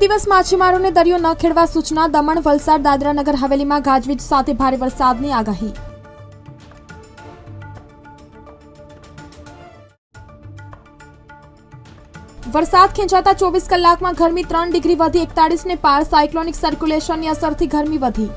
દિવસ માછીમારોને દરિયો ન ખેડવા સૂચના દમણ, વલસાડ, દાદરાનગર, હવેલીમાં ગાજવીજ સાથે ભારે વરસાદની આગાહી. વરસાદ ખેંચાતા ચોવીસ કલાકમાં ગરમી ત્રણ ડિગ્રી વધી, એકતાળીસને પાર સાયક્લોનિક સર્ક્યુલેશનની અસરથી ગરમી વધી.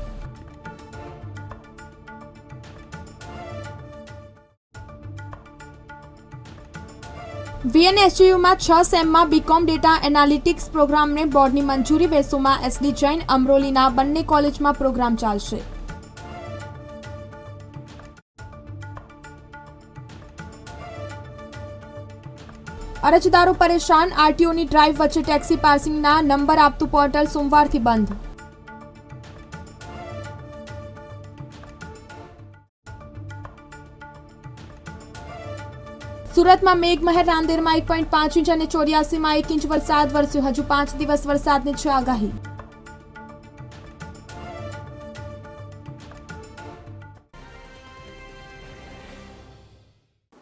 વીએનએસજીયુમાં છ સેમમાં બીકોમ ડેટા એનાલિટિક્સ પ્રોગ્રામને બોર્ડની મંજૂરી વેસુમાં એસડી જૈન અમરોલીના બંને કોલેજમાં પ્રોગ્રામ ચાલશે. અરજદારો પરેશાન, આરટીઓની ડ્રાઈવ વચ્ચે ટેક્સી પાર્સિંગના નંબર આપતું પોર્ટલ સોમવારથી બંધ. સુરતમાં મેઘમહેર રાંદેરમાં એક પોઈન્ટ પાંચ ઇંચ અને ચોર્યાસીમાં એક ઇંચ વરસાદ, વરસ્યો. હજુ પાંચ દિવસ વરસાદની છે આગાહી.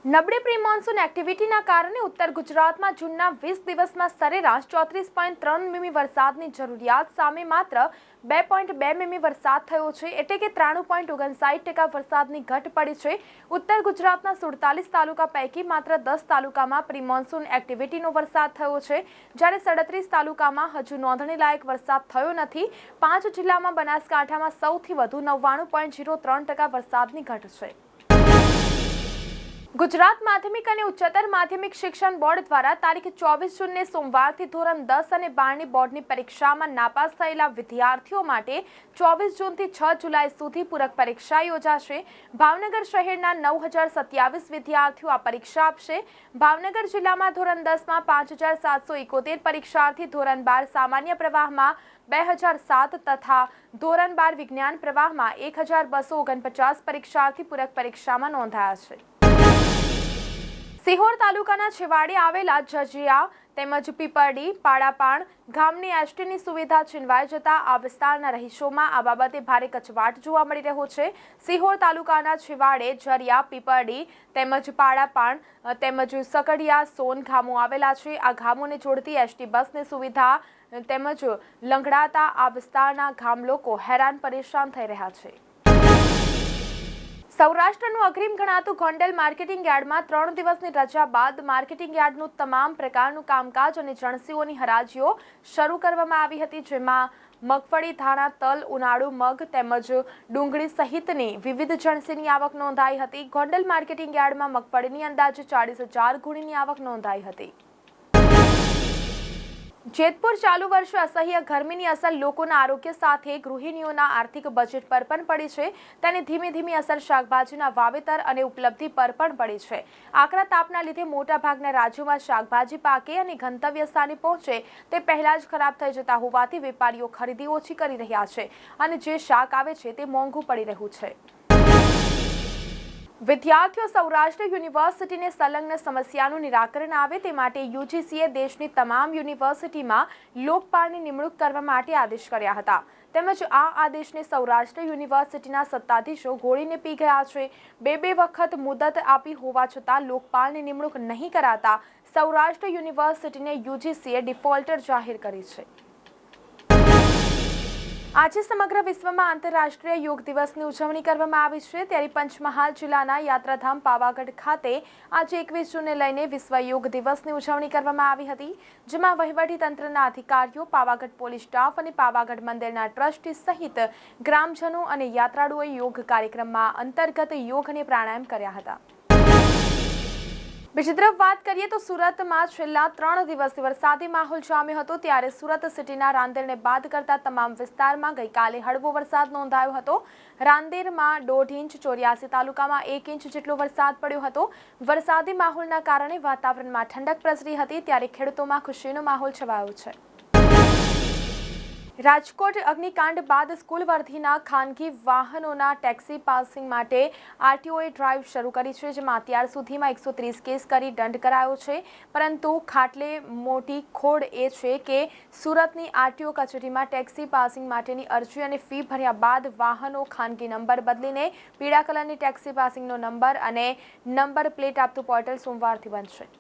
નબળી પ્રી મોન્સૂન એક્ટિવિટીના કારણે ઉત્તર ગુજરાતમાં જૂનના વીસ દિવસમાં સરેરાશ ચોત્રીસ પોઈન્ટ ત્રણ મીમી વરસાદની જરૂરિયાત સામે માત્ર બે પોઈન્ટ બે મીમી વરસાદ થયો છે. એટલે કે ત્રાણું પોઈન્ટ ઓગણસાઠ ટકા વરસાદની ઘટ પડી છે. ઉત્તર ગુજરાતના સુડતાલીસ તાલુકા પૈકી માત્ર દસ તાલુકામાં પ્રી મોન્સૂન એક્ટિવિટીનો વરસાદ થયો છે. જ્યારે સડત્રીસ તાલુકામાં હજુ નોંધણી લાયક વરસાદ થયો નથી. પાંચ જિલ્લામાં બનાસકાંઠામાં સૌથી વધુ નવ્વાણું પોઈન્ટ જીરો ત્રણ ટકા વરસાદની ઘટ છે. ગુજરાત માધ્યમિક અને ઉચ્ચતર માધ્યમિક શિક્ષણ બોર્ડ દ્વારા તારીખ ચોવીસ જૂનને સોમવારથી ધોરણ દસ અને બારની બોર્ડની પરીક્ષામાં નાપાસ થયેલા વિદ્યાર્થીઓ માટે ચોવીસ જૂનથી છ જુલાઈ સુધી પૂરક પરીક્ષા યોજાશે. ભાવનગર શહેરના નવ હજાર સત્યાવીસ વિદ્યાર્થીઓ આ પરીક્ષા આપશે. ભાવનગર જિલ્લામાં ધોરણ દસમાં પાંચ હજાર સાતસો એકોતેર પરીક્ષાર્થી, ધોરણ બાર સામાન્ય પ્રવાહમાં બે હજાર સાત તથા ધોરણ બાર વિજ્ઞાન પ્રવાહમાં એક હજાર બસો ઓગણપચાસ પરીક્ષાર્થી પૂરક પરીક્ષામાં નોંધાયા છે. સિહોર તાલુકાના છેવાડે આવેલા જજિયા તેમજ પીપરડી પાડાપાણ ગામની એસટીની સુવિધા છીનવાઈ જતા આ વિસ્તારના રહીશોમાં આ બાબતે ભારે કચવાટ જોવા મળી રહ્યો છે. સિહોર તાલુકાના છેવાડે જરિયા, પીપરડી તેમજ પાડાપાણ તેમજ સકડિયા સોન ગામો આવેલા છે. આ ગામોને જોડતી એસટી બસની સુવિધા તેમજ લંગડાતા આ વિસ્તારના ગામ લોકો હેરાન પરેશાન થઈ રહ્યા છે. સૌરાષ્ટ્રનું અગ્રીમ ગણાતું ગોંડલ માર્કેટિંગ યાર્ડમાં ત્રણ દિવસની રજા બાદ માર્કેટિંગ યાર્ડનું તમામ પ્રકારનું કામકાજ અને જણસીઓની હરાજીઓ શરૂ કરવામાં આવી હતી, જેમાં મગફળી, ધાણા, તલ, ઉનાળુ, મગ તેમજ ડુંગળી સહિતની વિવિધ જણસીની આવક નોંધાઈ હતી. ગોંડલ માર્કેટિંગ યાર્ડમાં મગફળીની અંદાજે ચાળીસ હજાર ગુણીની આવક નોંધાઈ હતી. જેતપુર ચાલુ વર્ષે અસહ્ય ગરમીની અસર લોકોના આરોગ્ય સાથે, ગૃહિણીઓના આર્થિક બજેટ પર પણ પડી છે. તેની ધીમે ધીમી અસર શાકભાજીના વાવેતર અને ઉપલબ્ધિ પર પણ પડી છે. આકરા તાપના લીધે મોટાભાગના રાજ્યોમાં શાકભાજી પાકે અને ગંતવ્ય સ્થાને પહોંચે તે પહેલા જ ખરાબ થઈ જતા હોવાથી વેપારીઓ ખરીદી ઓછી કરી રહ્યા છે અને જે શાક આવે છે તે મોંઘું પડી રહ્યું છે. વિદ્યાર્થીઓ સૌરાષ્ટ્ર યુનિવર્સિટીને સંલગ્ન સમસ્યાનું નિરાકરણ આવે તે માટે યુજીસીએ દેશની તમામ યુનિવર્સિટીમાં લોકપાલની નિમણૂક કરવા માટે આદેશ કર્યા હતા. તેમજ આ આદેશને સૌરાષ્ટ્ર યુનિવર્સિટીના સત્તાધીશો ગોળીને પી ગયા છે. બે બે વખત મુદત આપી હોવા છતાં લોકપાલની નિમણૂક નહીં કરાતા સૌરાષ્ટ્ર યુનિવર્સિટીને યુજીસીએ ડિફોલ્ટર જાહેર કરી છે. આજે સમગ્ર વિશ્વમાં આંતરરાષ્ટ્રીય યોગ દિવસની ઉજવણી કરવામાં આવી છે. ત્યારે પંચમહાલ જિલ્લાના યાત્રાધામ પાવાગઢ ખાતે આજે એકવીસ જૂને લઈને વિશ્વ યોગ દિવસની ઉજવણી કરવામાં આવી હતી. જેમાં વહીવટી તંત્રના અધિકારીઓ, પાવાગઢ પોલીસ સ્ટાફ અને પાવાગઢ મંદિરના ટ્રસ્ટી સહિત ગ્રામજનો અને યાત્રાળુઓએ યોગ કાર્યક્રમમાં અંતર્ગત યોગ અને પ્રાણાયામ કર્યા હતા. બીજી તરફ વાત કરીએ તો સુરતમાં છેલ્લા ત્રણ દિવસથી વરસાદી માહોલ જામ્યો હતો. ત્યારે સુરત સિટીના રાંદેરને બાદ કરતા તમામ વિસ્તારમાં ગઈકાલે હળવો વરસાદ નોંધાયો હતો. રાંદેરમાં દોઢ ઇંચ, ચોર્યાસી તાલુકામાં એક ઇંચ જેટલો વરસાદ પડ્યો હતો. વરસાદી માહોલના કારણે વાતાવરણમાં ઠંડક પ્રસરી હતી. ત્યારે ખેડૂતોમાં ખુશીનો માહોલ છવાયો છે. રાજકોટ અગ્નિકાંડ બાદ સ્કૂલ વર્ધીના ખાનગી વાહનોના ટેક્સી પાસિંગ માટે આરટીઓએ ડ્રાઈવ શરૂ કરી છે, જેમાં અત્યાર સુધીમાં એકસો ત્રીસ કેસ કરી દંડ કરાયો છે. પરંતુ ખાટલે મોટી ખોડ એ છે કે સુરતની આરટીઓ કચેરીમાં ટેક્સી પાસિંગ માટેની અરજી અને ફી ભર્યા બાદ વાહનો ખાનગી નંબર બદલીને પીળા કલરની ટેક્સી પાસિંગનો નંબર અને નંબર પ્લેટ આપતું પોર્ટલ સોમવારથી બનશે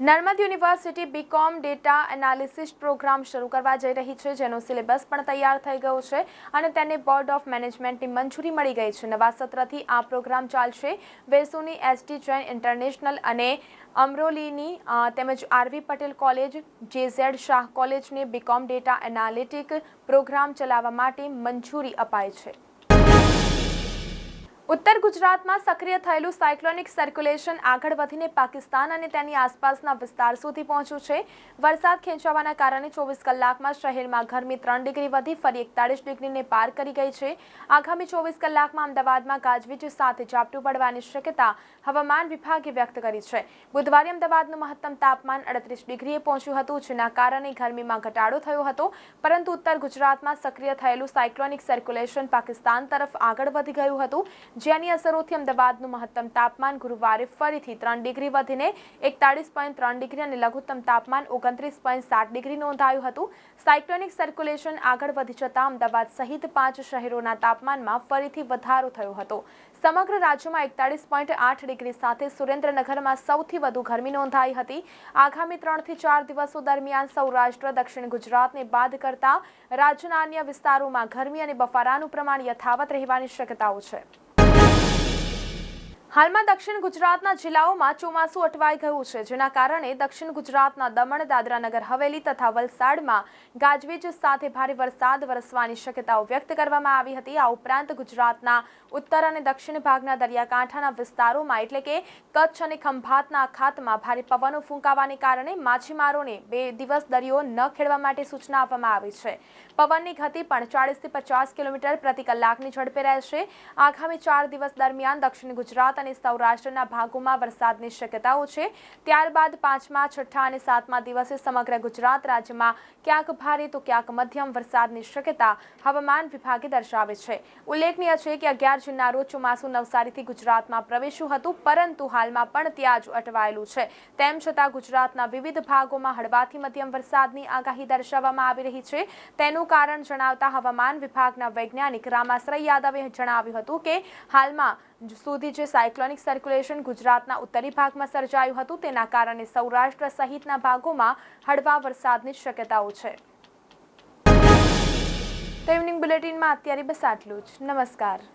Narmad university B Com data analysis program શરૂ કરવા જઈ રહી છે, જેનો સિલેબસ પણ તૈયાર થઈ ગયો છે અને તેને બોર્ડ ઓફ મેનેજમેન્ટની મંજૂરી મળી ગઈ છે. નવા સત્રથી આ પ્રોગ્રામ ચાલશે. વેસુની એસટી જૈન ઇન્ટરનેશનલ અને અમરોલીની તેમજ R V Patel college J Z Shah કોલેજને બીકોમ ડેટા એનાલિટિક પ્રોગ્રામ ચલાવવા માટે મંજૂરી અપાઈ છે. ઉત્તર ગુજરાતમાં સક્રિય થયેલું સાયક્લોનિક સર્ક્યુલેશન આગળ વધીને પાકિસ્તાન અને તેની આસપાસના વિસ્તાર સુધી પહોંચ્યું છે. વરસાદ ખેંચાવાના કારણે ચોવીસ કલાકમાં શહેરમાં ગરમી ત્રણ ડિગ્રી વધી, ફરી એકતાળીસ ડિગ્રીને પાર કરી ગઈ છે. આગામી ચોવીસ કલાકમાં અમદાવાદમાં ગાજવીજ સાથે ઝાપટું પડવાની શક્યતા હવામાન વિભાગે વ્યક્ત કરી છે. બુધવારે અમદાવાદનું મહત્તમ તાપમાન અડત્રીસ ડિગ્રીએ પહોંચ્યું હતું, જેના કારણે ગરમીમાં ઘટાડો થયો હતો. પરંતુ ઉત્તર ગુજરાતમાં સક્રિય થયેલું સાયક્લોનિક સર્ક્યુલેશન પાકિસ્તાન તરફ આગળ વધી ગયું હતું જેની અસરોથી અમદાવાદનું મહત્તમ તાપમાન ગુરુવારે ફરીથી ત્રણ ડિગ્રી વધીને એકતાળીસ પોઈન્ટ ત્રણ ડિગ્રી અને લઘુત્તમ તાપમાન ઓગણત્રીસ પોઈન્ટ સાત ડિગ્રી નોંધાયું હતું. સાયક્લોનિક સર્ક્યુલેશન આગળ વધી જતાં અમદાવાદ સહિત પાંચ શહેરોના તાપમાનમાં ફરીથી વધારો થયો હતો. સમગ્ર રાજ્યમાં એકતાળીસ પોઈન્ટ આઠ ડિગ્રી સાથે સુરેન્દ્રનગરમાં સૌથી વધુ ગરમી નોંધાઈ હતી. આગામી ત્રણથી ચાર દિવસો દરમિયાન સૌરાષ્ટ્ર, દક્ષિણ ગુજરાતને બાદ કરતા રાજ્યના અન્ય વિસ્તારોમાં ગરમી અને બફારાનું પ્રમાણ યથાવત રહેવાની શક્યતાઓ છે. હાલમાં દક્ષિણ ગુજરાતના જિલ્લાઓમાં ચોમાસું અટવાઈ ગયું છે, જેના કારણે દક્ષિણ ગુજરાતના દમણ દાદરા નગર હવેલી તથા વલસાડમાં ગાજવીજ સાથે ભારે વરસાદ વરસવાની શક્યતાઓ વ્યક્ત કરવામાં આવી હતી. આ ઉપરાંત ગુજરાતના ઉત્તર અને દક્ષિણ ભાગના દરિયાકાંઠાના વિસ્તારોમાં એટલે કે કચ્છ અને ખંભાતના અખાતમાં ભારે પવનો ફૂંકાવાને કારણે માછીમારોને બે દિવસ દરિયો ન ખેડવા માટે સૂચના આપવામાં આવી છે. પવનની ગતિ પણ ચાળીસથી પચાસ કિલોમીટર પ્રતિ કલાકની ઝડપે રહેશે. આગામી ચાર દિવસ દરમિયાન દક્ષિણ ગુજરાત અને સૌરાષ્ટ્રના ભાગોમાં વરસાદની શક્યતાઓ છે. ત્યારબાદ પાંચમા, છઠ્ઠા અને સાતમા દિવસે સમગ્ર ગુજરાત રાજ્યમાં ક્યાંક ભારે તો ક્યાંક મધ્યમ વરસાદની શક્યતા હવામાન વિભાગે દર્શાવે છે. ઉલ્લેખનીય છે કે અગિયાર જૂનના રોજ ચોમાસું નવસારીથી ગુજરાતમાં પ્રવેશ્યું હતું, પરંતુ હાલમાં પણ ત્યાં જ અટવાયેલું છે. તેમ છતાં ગુજરાતના વિવિધ ભાગોમાં હળવાથી મધ્યમ વરસાદની આગાહી દર્શાવવામાં આવી રહી છે. તેનું કારણ જણાવતા હવામાન વિભાગના વૈજ્ઞાનિક રામાશ્રય યાદવે જણાવ્યું હતું કે હાલમાં સુધી જે સાયક્લોનિક સર્ક્યુલેશન ગુજરાતના ઉત્તરી ભાગમાં સર્જાયું હતું, તેના કારણે સૌરાષ્ટ્ર સહિતના ભાગોમાં હળવા વરસાદની શક્યતાઓ છે. તો ઇવનિંગ બુલેટિનમાં અત્યારે બસ આટલું જ. નમસ્કાર.